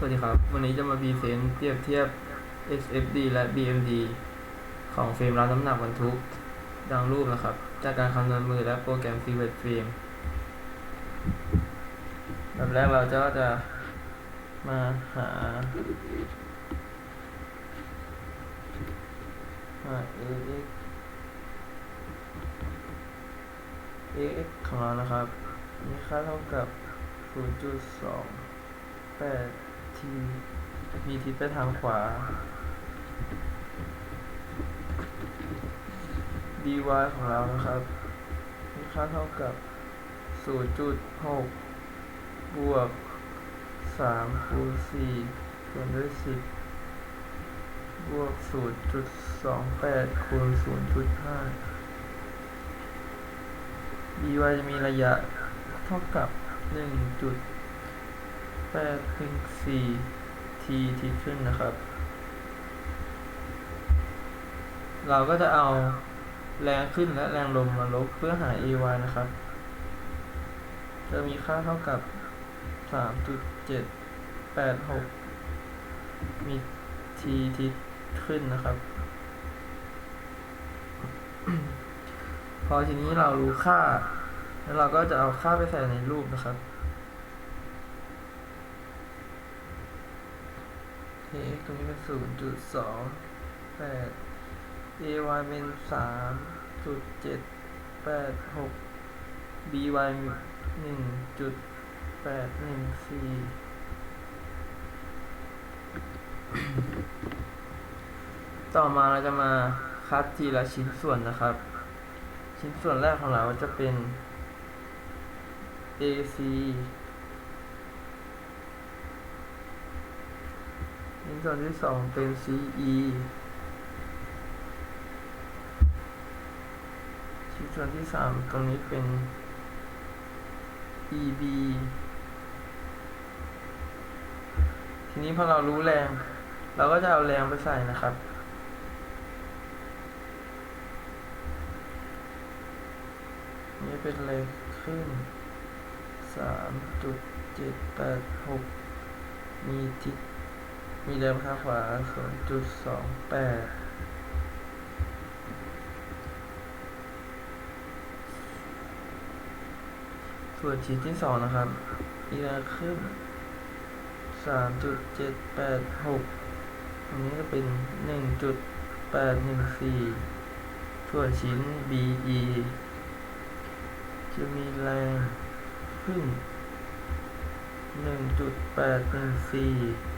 สวัสดีครับ วันนี้จะมาพรีเซนต์เปรียบเทียบ SFD และ BMD ของเฟรมรับน้ำหนักบรรทุกดังรูปนะครับ จากการคำนวณมือและโปรแกรม f r e e w e i g h t Frame แบบแรกเราจะจะมาหาหา AX AX ของเรานะครับ มีค่าเท่ากับ 0.2 8 t มีทิศไปทางขวา dy ของเรานะครับมีค่าเท่ากับ 0.6 บวก 3 คูณ4คูณด้วย 10 บวก 0.28 คูณ 0.5 dy จะมีระยะเท่ากับ 1.814 t ทิศขึ้นนะครับ เราก็จะเอาแรงขึ้นและแรงลงมาลบเพื่อหา ay นะครับ จะมีค่าเท่ากับ 3.786 มี t ทิศขึ้นนะครับ พอทีนี้เรารู้ค่า แล้วเราก็จะเอาค่าไปใส่ในรูปนะครับ x ตรงนี้เป็น0.2 8 a y เป็น3.786 b y 1.814ต่อมาเราจะมาคัดทีละชิ้นส่วนนะครับ ชิ้นส่วนแรกของเราจะเป็น AC ชิ้นส่วที่สองเป็น CE ชิ้นส่วนที่สามตรงนี้เป็น EB ทีนี้พอเรารู้แรง เราก็จะเอาแรงไปใส่นะครับ นี่เป็นเลขขึ้นสามจุดเจ็ดแปดหกมีทิศ มีแรงข้างขวาศูนย์จุดสองแปดส่วนชิ้นที่สองนะครับมีรงขึ้นสามจุดเจ็ดแปดหกตรงนี้จะเป็นหนึ่งจุดแปดหนึ่งสี่ส่วนชิ้น BE จะมีแรงขึ้น1.814แ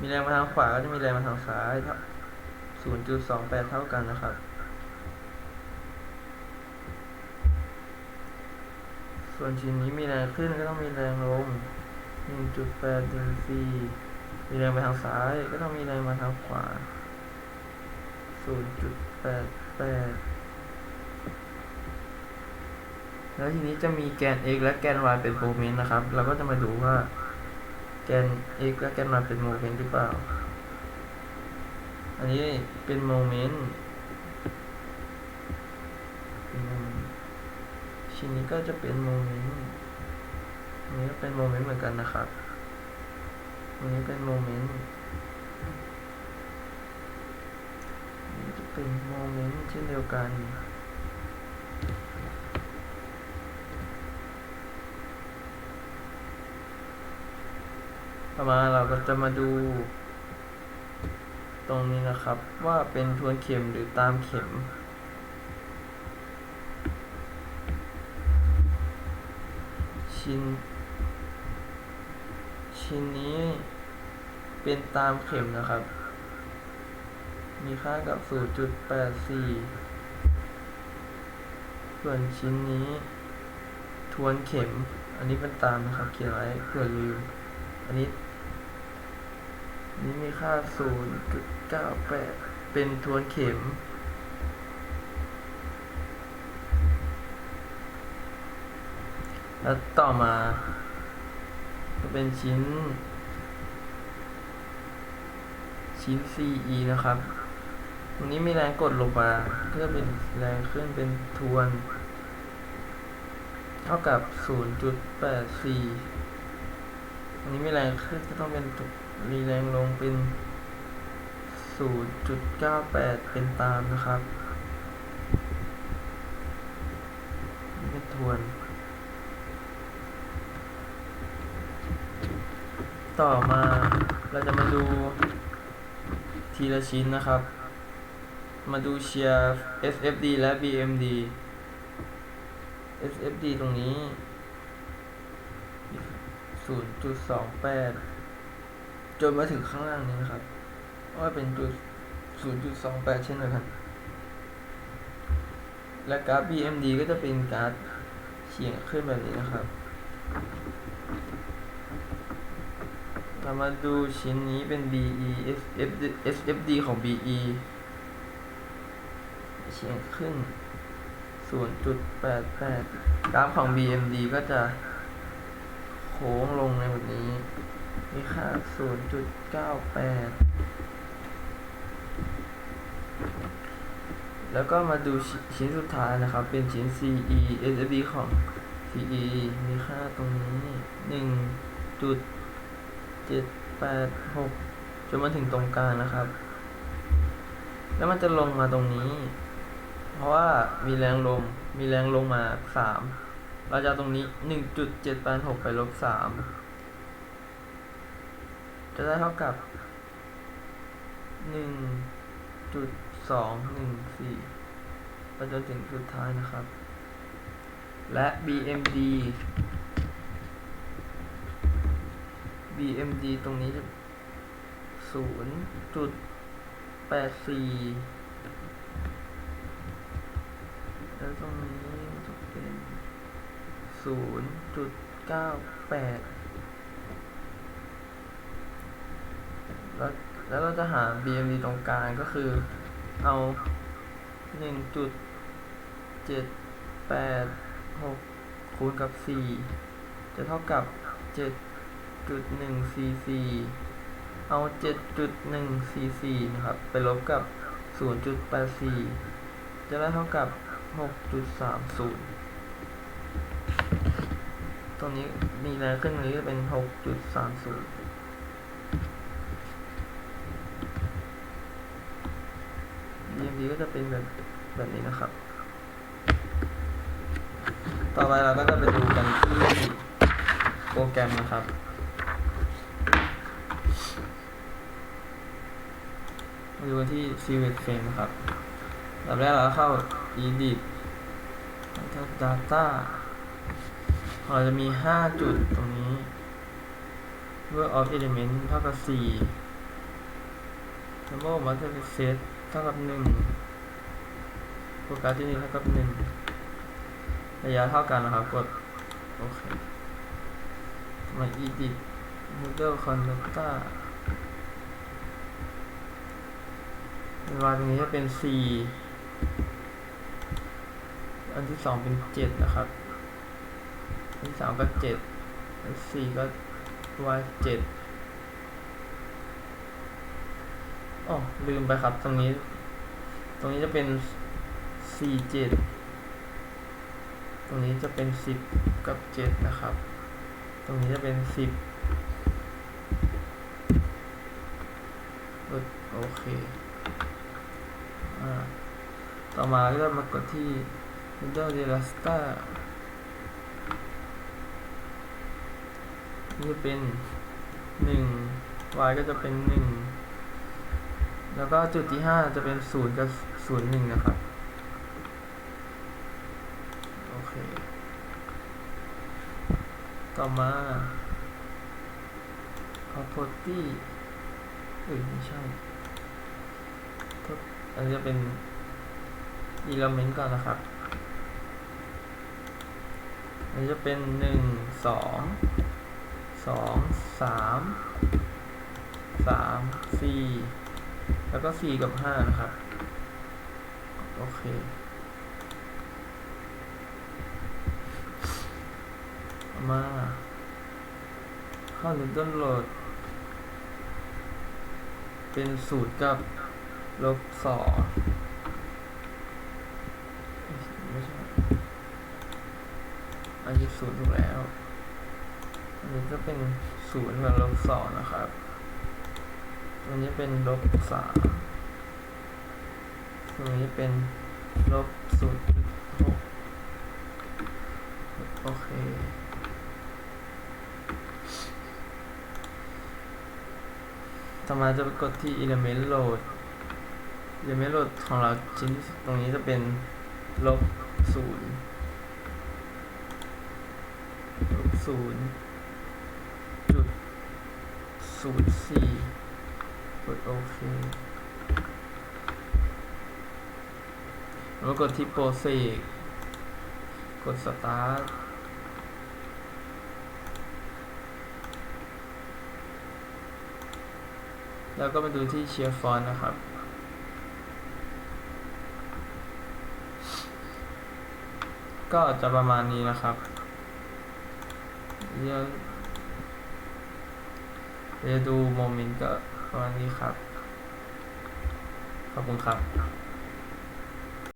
มีแรงมาทางขวาก็จะมีแรงมาทางซ้าย0.28เท่ากันนะครับ ส่วนชิ้นนี้มีแรงขึ้นก็ต้องมีแรงลง1.84มีแรงไปทางซ้ายก็ต้องมีแรงมาทางขวา0.88แล้วทีนี้จะมีแกน x และแกน y เป็นโมเมนต์นะครับ เราก็จะมาดูว่า แกน x และแกน y เป็นโมเมนต์หรือเปล่า อันนี้เป็นโมเมนต์ชิ้นนี้ก็จะเป็นโมเมนต์อันนี้ก็เป็นโมเมนต์เหมือนกันนะครับอันนี้เป็นโมเมนต์นี่จะเป็นโมเมนต์เช่นเดียวกัน ต่อมาเราก็จะมาดู ตรงนี้นะครับว่าเป็นทวนเข็มหรือตามเข็ม ชิ้น ชิ้นนี้เป็นตามเข็มนะครับ มีค่ากับ 0.84 ส่วนชิ้นนี้ ทวนเข็ม อันนี้เป็นตามนะครับเขียนไว้เผื่อลืม อันนี้ นี้มีค่า 0.98 เป็นทวนเข็ม แล้วต่อมาจะเป็นชิ้น ชิ้น CE นะครับตรงนี้มีแรงกดลงมาก็จะเป็นแรงขึ้นเป็นทวน เท่ากับ 0.84 อันนี้มีแรงขึ้นก็ต้องเป็นตุมีแรงลงเป็น 0.98 เป็นตามนะครับนี่ทวน ต่อมาเราจะมาดูทีละชิ้นนะครับ มาดูเชียร์ SFD และ BMD SFD ตรงนี้ 0.28จนมาถึงข้างล่างนี้นะครับว่าเป็นจุด0.28เช่นเดียวกันและกราฟ BMD ก็จะเป็นกราฟเฉียงขึ้นแบบนี้นะครับ เรามาดูชิ้นนี้เป็น BE SFD SFD ของ BE เฉียงขึ้น 0.88 กราฟของ BMD ก็จะ ค้งลงในแบบนี้ มีค่า 0.98 แล้วก็มาดูชิชิ้นสุดท้ายนะครับ เป็นชิ้น CE SFD ของ CE มีค่าตรงนี้ 1.786 จนมาถึงตรงกลางนะครับ แล้วมันจะลงมาตรงนี้ เพราะว่ามีแรงลม มีแรงลงมา 3 เราจะตรงนี้ 1.786 ไปลบ 3 จะได้เท่ากับ 1.214 ไปจนถึงสุดท้ายนะครับ และ BMD BMD ตรงนี้จะ 0.84 แล้วตรงนี้จะเป็น ศูนย์จุดเก้าแปดแล้วแล้วเราจะหา BMD ตรงกลางก็คือเอาหนึ่งจุดเจ็ดแปดหกคูณกับสี่จะเท่ากับเจ็ดจุดหนึ่งสี่สี่เอาเจ็ดจุดหนึ่งสี่สี่นะครับ ไปลบกับศูนย์จุดแปดสี่จะได้เท่ากับหกจุดสามศูนย์ งขึ้นตรงนี้จะเป็น 6.30 DMD ก็จะเป็นแบบแบบนี้นะครับ ต่อไปเราก็จะไปดูกันที่โปรแกรมนะครับมาดูกันที่ c v s Frame นะครับแบบแรกเราก็เข้า edit แล้วก็ data เราจะมี 5 จุดตรงนี้ work of element เท่ากับ4 number of master set เท่ากับ 1 โฟกัสที่นี่เท่ากับ 1 ระยะเท่ากันนะครับ กด โอเค มา edit model conductor เวลาตรงนี้จะเป็น 4 อันที่ 2 เป็น 7 นะครับ อันที่3ก็7อันที่4ก็ y 7อ๋อลืมไปครับตรงนี้ ตรงนี้จะเป็น4 7ตรงนี้จะเป็น10กับ7นะครับ ตรงนี้จะเป็น10กดโอเค อ่า ต่อมาก็มากดที่ Windows d นี่จะเป็น1 y ก็จะเป็น1แล้วก็จุดที่5จะเป็น0กับ0 1นะครับโอเคต่อมา property เอ้ยไม่ใช่อันนี้จะเป็น element ก่อนนะครับอันนี้จะเป็นหนึ่งสอง สองสามสามสี่แล้วก็สี่กับห้านะครับ โอเคมาเข้าถึงต้นโหลดเป็นสูตรกับลบสองไม่ใช่อันนี้ศูนย์ถูกแล้ว นนี้ก็เป็นศูนย์กับลบสองนะครับอันนี้เป็นลบสามส่วนี้เป็นลบศูนย์หกโอเคต่อมาจะไปกดที่ element load element load ของเราชิ้นตรงนี้จะเป็นลบศูนย์ลบศูนย์ ศูนย์สี่กดโอเคแล้วกดที่ Proceed กด Start แล้วก็มาดูที่เชียร์ฟอนนะครับก็จะประมาณนี้นะครับเยวเจะดูโมเมนต์ก็ประมาณนี้ครับ ขอบคุณครับ